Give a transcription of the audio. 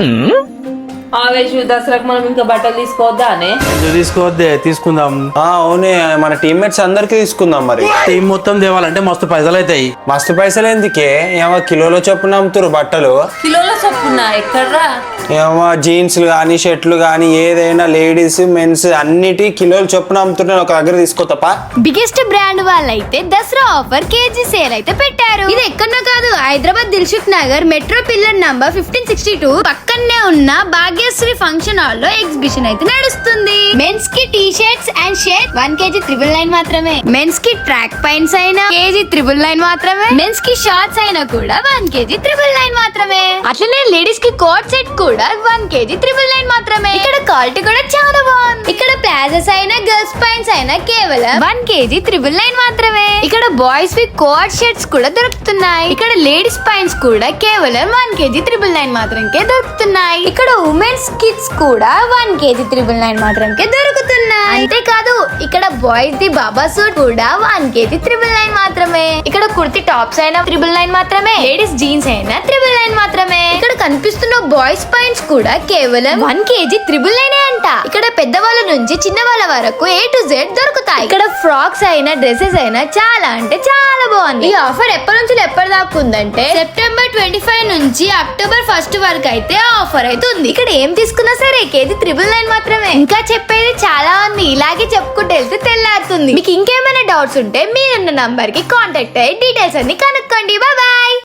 嗯？ఆవేశు దసరాకు మనం ఇంకా బట్టలు తీసుకోవద్దా అనే? తీసుకోవద్దే? తీసుకుందాం. ఆ, అవునే మన టీమ్మేట్స్ అందరికి తీసుకుందాం మరి. టీం మొత్తం తేవాలంటే మస్తు పైసలు అవుతాయి. మస్తు పైసలు ఎందుకే? ఏమో కిలోల చొప్పున అమ్ముతురు బట్టలు. కిలోల చొప్పున ఎక్కడ్రా? ఏమో జీన్స్లు కానీ షర్ట్లు కానీ ఏదైనా లేడీస్ మెన్స్ అన్నిటి కిలోల చొప్పున అమ్ముతున్నారు ఒక దగ్గర తీసుకోతప్ప బిగ్గెస్ట్ బ్రాండ్ వాళ్ళైతే దసరా ఆఫర్ కేజీ సేల్ అయితే పెట్టారు. ఇది ఎక్కడో కాదు Hyderabad Dilsukh Nagar metro pillar number fifteen sixty two పక్కనే ఉన్న భాగ్యశ్రీ ఫంక్షన్ హాల్లో ఎగ్జిబిషన్ అయితే నడుస్తుంది. మెన్స్కి T shirts and shirt one KG triple nine మాత్రమే. మెన్స్కి ట్రాక్ పైన్స్ అయినా కేజీ త్రిబుల్ నైన్ మాత్రమే. మెన్స్కి షార్ట్స్ అయినా కూడా వన్ కేజీ త్రిబుల్ నైన్ మాత్రమే. అట్లనే లేడీస్కి కోట్ సెట్ కూడా వన్ కేజీ త్రిబుల్ నైన్ మాత్రమే. ఇక్కడ క్వాలిటీ కూడా చాలా బాగుంది. ఇక్కడ ప్లాజెస్ అయినా గర్ల్స్ పాయింట్స్ అయినా కేవలం వన్ కేజీ త్రిబుల్ నైన్ మాత్రమే. ఇక్కడ బాయ్స్ వి కోట్ షర్ట్స్ కూడా దొరుకుతున్నాయి. ఇక్కడ లేడీస్ పాయింట్స్ కూడా కేవలం వన్ కేజీ త్రిబుల్ నైన్ మాత్రంకే దొరుకుతున్నాయి. ఇక్కడ ఉమెన్స్ కిడ్స్ కూడా వన్ కేజీ త్రిబుల్ నైన్ మాత్రంకే దొరుకుతున్నాయి. అంతేకాదు ఇక్కడ బాయ్స్ ది బాబా సూట్ కూడా వన్ కేజీ త్రిబుల్ నైన్ మాత్రమే. ఇక్కడ కుర్తి టాప్స్ అయినా త్రిబుల్ నైన్ మాత్రమే. లేడీస్ జీన్స్ అయినా త్రిబుల్ కనిపిస్తున్న బాయ్స్ పైన్స్ కూడా కేవలం వన్ కేజీ త్రిబుల్ నైన్ అంట. ఇక్కడ పెద్దవాళ్ళ నుంచి చిన్న వాళ్ళ వరకు ఏ టు జెడ్ దొరుకుతాయి. ఇక్కడ ఫ్రాక్స్ అయినా డ్రెస్సెస్ అయినా చాలా అంటే చాలా బాగుంది. ఈ ఆఫర్ ఎప్పటి నుంచి ఎప్పటి దాకా ఉందంటే సెప్టెంబర్ ట్వంటీ ఫైవ్ నుంచి అక్టోబర్ ఫస్ట్ వరకు అయితే ఆఫర్ అయితే ఉంది. ఇక్కడ ఏం తీసుకున్నా సరే కేజీ త్రిబుల్ నైన్ మాత్రమే. ఇంకా చెప్పేది చాలా ఉంది. ఇలాగే చెప్పుకుంటూ వెళ్తే తెల్లారుతుంది. మీకు ఇంకేమైనా డౌట్స్ ఉంటే మీరున్న నంబర్కి కాంటాక్ట్ అయ్యి డీటెయిల్స్ అన్ని కనుక్కోండి. బాయ్